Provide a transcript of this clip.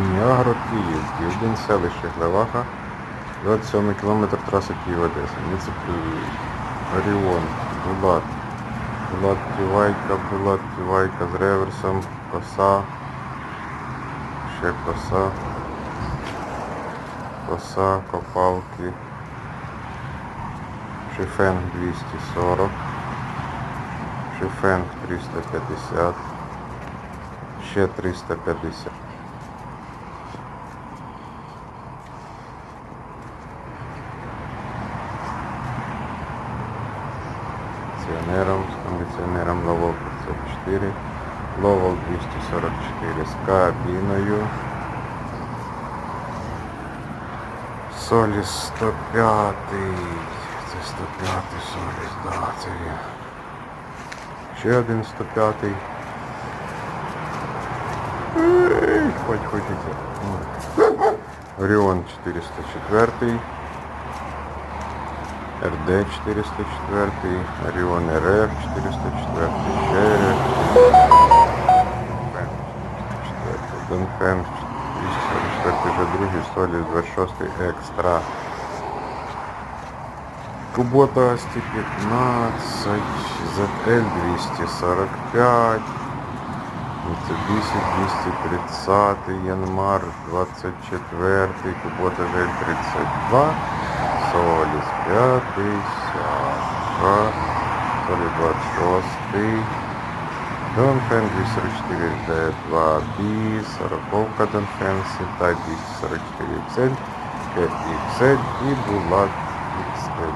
Мініагро Київ, Південь, селище Глеваха, 27 кілометр траси Київ-Одеса. Міцеплюй, Оріон, Булат, Булат Тівайка, Булат Тівайка з реверсом, коса, ще коса, коса, копалки, Шифенг 240, Шифенг 350, ще 350. Кондиціонером, з кондиціонером Ловол 504, Ловол 244 з кабіною. Соліс 105. Це 105 Соліс, да, це він. Ще один 105. Ей, Хоч хочеться. Оріон 404. РД 404, Орион РФ 404, ЧРФ 404, Донфен 244, другий, Соліс 26 Экстра. Кубота СТ-15, ZL-245, Mitsubishi 230, Янмар 24, Кубота ЖЛ-32 соліс п'ятий, сяга, солі 26, Донфен 244 Д2, Бі, сороковка Донфен, Сіта 244 Цель, 5 Цель и Булат.